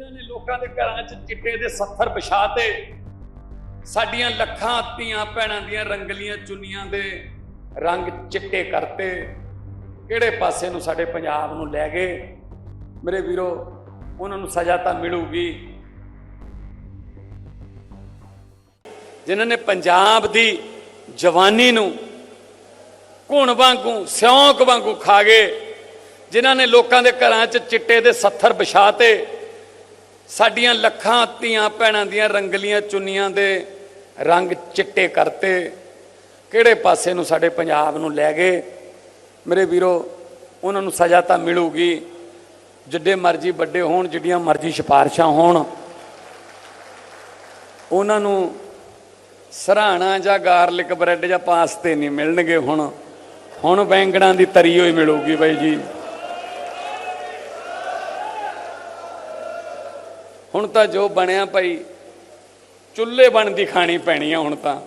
ਜਿਨ੍ਹਾਂ ਨੇ ਲੋਕਾਂ ਦੇ ਘਰਾਂ 'ਚ ਚਿੱਟੇ ਦੇ 70 ਵਿਛਾਤੇ, ਸਾਡੀਆਂ ਲੱਖਾਂ ਧੀਆਂ ਭੈਣਾਂ ਦੀਆਂ ਰੰਗਲੀਆਂ ਚੁੰਨੀਆਂ ਦੇ ਰੰਗ ਚਿੱਟੇ ਕਰਤੇ, ਕਿਹੜੇ ਪਾਸੇ ਨੂੰ ਸਾਡੇ ਪੰਜਾਬ ਨੂੰ ਲੈ ਗਏ? ਮੇਰੇ ਵੀਰੋ, ਉਹਨਾਂ ਨੂੰ ਸਜ਼ਾ ਤਾਂ ਮਿਲੂਗੀ। ਜਿਨ੍ਹਾਂ ਨੇ ਪੰਜਾਬ ਦੀ ਜਵਾਨੀ ਨੂੰ ਘੁਣ ਵਾਂਗੂ, ਸਿਉਂਕ ਵਾਂਗੂ ਖਾ ਗਏ, ਜਿਨ੍ਹਾਂ ਨੇ ਲੋਕਾਂ ਦੇ ਘਰਾਂ 'ਚ ਚਿੱਟੇ ਦੇ 70 ਵਿਛਾਤੇ ਸਾਡੀਆਂ ਲੱਖਾਂ ਧੀਆਂ ਭੈਣਾਂ ਦੀਆਂ ਰੰਗਲੀਆਂ ਚੁੰਨੀਆਂ ਦੇ ਰੰਗ ਚਿੱਟੇ ਕਰਤੇ। ਕਿਹੜੇ ਪਾਸੇ ਨੂੰ ਸਾਡੇ ਪੰਜਾਬ ਨੂੰ ਲੈ ਗਏ? ਮੇਰੇ ਵੀਰੋ, ਉਹਨਾਂ ਨੂੰ ਸਜ਼ਾ ਤਾਂ ਮਿਲੂਗੀ। ਜਿੱਡੇ ਮਰਜ਼ੀ ਵੱਡੇ ਹੋਣ, ਜਿੱਡੀਆਂ ਮਰਜ਼ੀ ਸਿਫਾਰਸ਼ਾਂ ਹੋਣ। ਉਹਨਾਂ ਨੂੰ ਸਰਾਣਾ ਜਾਂ ਗਾਰਲਿਕ ਬ੍ਰੈਡ ਜਾਂ ਪਾਸਤੇ ਨਹੀਂ ਮਿਲਣਗੇ ਹੁਣ। ਹੁਣ ਬੈਂਗਣਾਂ ਦੀ ਤਰੀ ਹੋਈ ਮਿਲੂਗੀ ਬਾਈ ਜੀ। ਹੁਣ ਤਾਂ ਜੋ ਬਣਿਆ ਭਾਈ, ਚੁੱਲ੍ਹੇ ਬਣਦੀ ਖਾਣੀ ਪੈਣੀ ਆ ਹੁਣ ਤਾਂ।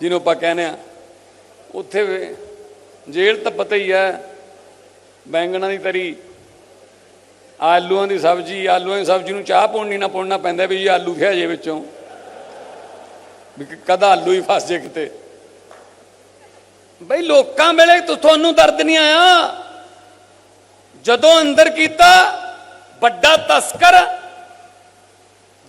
ਜਿਹਨੂੰ ਆਪਾਂ ਕਹਿੰਦੇ ਆ, ਉੱਥੇ ਵੇ- ਜੇਲ੍ਹ ਤਾਂ ਪਤਾ ਹੀ ਹੈ ਬੈਂਗਣਾਂ ਦੀ ਤਰੀ, ਆਲੂਆਂ ਦੀ ਸਬਜ਼ੀ, ਆਲੂਆਂ ਦੀ ਸਬਜ਼ੀ ਨੂੰ ਚਾਹ ਪਾਉਣੀ ਨਾ ਪਾਉਣਾ ਪੈਂਦਾ ਵੀ ਜੀ ਆਲੂ ਖਿਆ ਜੇ ਵਿੱਚੋਂ। ਵੀ ਕਦਾ ਆਲੂ ਹੀ ਫਸ ਜੇ ਕਿਤੇ। ਬਈ ਲੋਕਾਂ ਵੇਲੇ ਤੁਹਾਨੂੰ ਦਰਦ ਨਹੀਂ ਆਇਆ? ਜਦੋਂ ਅੰਦਰ ਕੀਤਾ, ਵੱਡਾ ਤਸਕਰ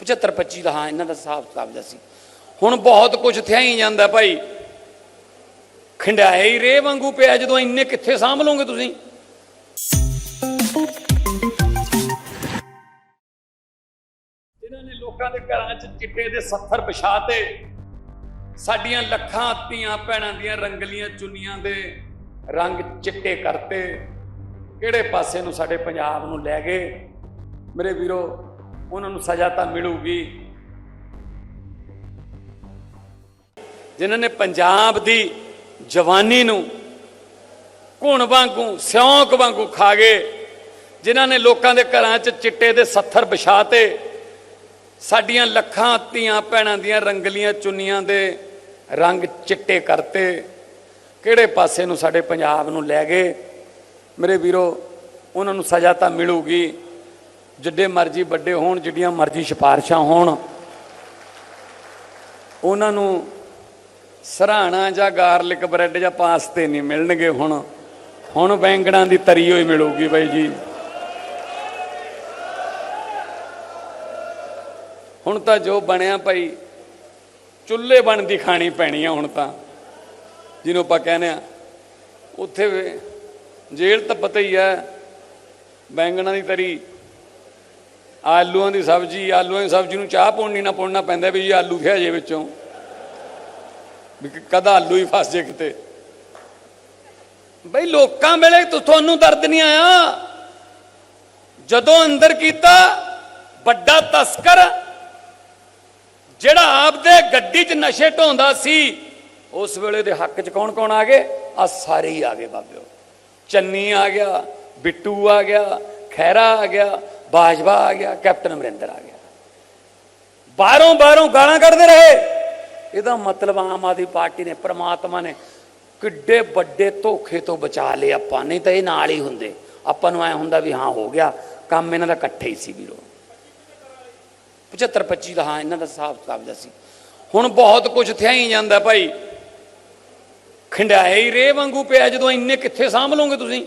75 25 ਦਾ ਹਾਂ, ਇਹਨਾਂ ਦਾ ਹਿਸਾਬ ਕਿਤਾਬ ਦਾ ਸੀ। ਹੁਣ ਬਹੁਤ ਕੁਝ ਥਿਆ ਹੀ ਜਾਂਦਾ ਭਾਈ। ਖੰਡਾਏ ਹੀ ਰੇ ਵਾਂਗੂ ਪਿਆ, ਜਦੋਂ ਇੰਨੇ ਕਿੱਥੇ ਸਾਂਭ ਲਓਗੇ ਤੁਸੀਂ? ਜਿਨ੍ਹਾਂ ਨੇ ਲੋਕਾਂ ਦੇ ਘਰਾਂ 'ਚ ਚਿੱਟੇ ਦੇ 70 ਵਿਛਾਤੇ, ਸਾਡੀਆਂ ਲੱਖਾਂ ਧੀਆਂ ਭੈਣਾਂ ਦੀਆਂ ਰੰਗਲੀਆਂ ਚੁੰਨੀਆਂ ਦੇ ਰੰਗ ਚਿੱਟੇ ਕਰਤੇ, ਕਿਹੜੇ ਪਾਸੇ ਨੂੰ ਸਾਡੇ ਪੰਜਾਬ ਨੂੰ ਲੈ ਗਏ? ਮੇਰੇ ਵੀਰੋ ਉਹਨਾਂ ਨੂੰ ਸਜ਼ਾ ਤਾਂ ਮਿਲੂਗੀ। ਜਿਨ੍ਹਾਂ ਨੇ ਪੰਜਾਬ ਦੀ ਜਵਾਨੀ ਨੂੰ ਘੁਣ ਵਾਂਗੂ, ਸਿਉਂਕ ਵਾਂਗੂ ਖਾ ਗਏ, ਜਿਨ੍ਹਾਂ ਨੇ ਲੋਕਾਂ ਦੇ ਘਰਾਂ 'ਚ ਚਿੱਟੇ ਦੇ 70 ਵਿਛਾਤੇ, ਸਾਡੀਆਂ ਲੱਖਾਂ ਧੀਆਂ ਭੈਣਾਂ ਦੀਆਂ ਰੰਗਲੀਆਂ ਚੁੰਨੀਆਂ ਦੇ ਰੰਗ ਚਿੱਟੇ ਕਰਤੇ, ਕਿਹੜੇ ਪਾਸੇ ਨੂੰ ਸਾਡੇ ਪੰਜਾਬ ਨੂੰ ਲੈ ਗਏ? ਮੇਰੇ ਵੀਰੋ, ਉਹਨਾਂ ਨੂੰ ਸਜ਼ਾ ਤਾਂ ਮਿਲੂਗੀ। ਜਿੱਡੇ ਮਰਜ਼ੀ ਵੱਡੇ ਹੋਣ, ਜਿੱਡੀਆਂ ਮਰਜ਼ੀ ਸਿਫਾਰਸ਼ਾਂ ਹੋਣ, ਉਹਨਾਂ ਨੂੰ ਸਰਾਣਾ ਜਾਂ ਗਾਰਲਿਕ ਬ੍ਰੈਡ ਜਾਂ ਪਾਸਤੇ ਨਹੀਂ ਮਿਲਣਗੇ ਹੁਣ। ਹੁਣ ਬੈਂਗਣਾ ਦੀ ਤਰੀ ਹੋਈ ਮਿਲੂਗੀ ਬਾਈ ਜੀ। ਹੁਣ ਤਾਂ ਜੋ ਬਣਿਆ ਭਾਈ, ਚੁੱਲ੍ਹੇ ਬਣਦੀ ਖਾਣੀ ਪੈਣੀ ਆ ਹੁਣ ਤਾਂ। ਜਿਹਨੂੰ ਆਪਾਂ ਕਹਿੰਦੇ ਆ, ਉੱਥੇ ਜੇਲ੍ਹ ਤਾਂ ਪਤਾ ਹੀ ਹੈ ਬੈਂਗਣਾਂ ਦੀ ਤਰੀ ਆਲੂਆਂ ਦੀ ਸਬਜ਼ੀ, ਆਲੂਆਂ ਦੀ ਸਬਜ਼ੀ ਨੂੰ ਚਾਹ ਪਾਉਣੀ ਨਾ ਪਾਉਣਾ ਪੈਂਦਾ ਵੀ ਜੀ ਆਲੂ ਖਿਆ ਜੇ ਵਿੱਚੋਂ। ਵੀ ਕਦਾ ਆਲੂ ਹੀ ਫਸ ਜੇ ਕਿਤੇ। ਬਈ ਲੋਕਾਂ ਵੇਲੇ ਤੁਹਾਨੂੰ ਦਰਦ ਨਹੀਂ ਆਇਆ? ਜਦੋਂ ਅੰਦਰ ਕੀਤਾ, ਵੱਡਾ ਤਸਕਰ, ਜਿਹੜਾ ਆਪਦੇ ਗੱਡੀ 'ਚ ਨਸ਼ੇ ਢੋਂਦਾ ਸੀ, ਉਸ ਵੇਲੇ ਦੇ ਹੱਕ 'ਚ ਕੌਣ ਕੌਣ ਆ ਗਏ? ਆ ਸਾਰੇ ਹੀ ਆ ਗਏ ਬਾਬਿਓ। ਚੰਨੀ ਆ ਗਿਆ, ਬਿੱਟੂ ਆ ਗਿਆ ਖੈਰਾ ਆ ਗਿਆ ਬਾਜਵਾ ਆ ਗਿਆ, ਕੈਪਟਨ ਅਮਰਿੰਦਰ ਆ ਗਿਆ। ਬਾਹਰੋਂ ਬਾਹਰੋਂ ਗਾਲਾਂ ਕੱਢਦੇ ਰਹੇ। ਇਹਦਾ ਮਤਲਬ ਆਮ ਆਦਮੀ ਪਾਰਟੀ ਨੇ, ਪ੍ਰਮਾਤਮਾ ਨੇ ਕਿੱਡੇ ਵੱਡੇ ਧੋਖੇ ਤੋਂ ਬਚਾ ਲਏ ਆਪਾਂ। ਨਹੀਂ ਤਾਂ ਇਹ ਨਾਲ ਹੀ ਹੁੰਦੇ। ਆਪਾਂ ਨੂੰ ਐ ਹੁੰਦਾ ਵੀ ਹਾਂ, ਹੋ ਗਿਆ। ਕੰਮ ਇਹਨਾਂ ਦਾ ਇਕੱਠੇ ਹੀ ਸੀ ਵੀਰੋ। 75 25 ਦਾ, ਹਾਂ, ਇਹਨਾਂ ਦਾ ਹਿਸਾਬ ਕਿਤਾਬ ਦਾ ਸੀ। ਹੁਣ ਬਹੁਤ ਕੁਝ ਥਿਆ ਹੀ ਜਾਂਦਾ ਭਾਈ। ਖੰਡਾਏ ਹੀ ਰੇ ਵਾਂਗੂ ਪਿਆ ਜਦੋਂ ਇੰਨੇ ਕਿੱਥੇ ਸਾਂਭ ਲਓਗੇ ਤੁਸੀਂ?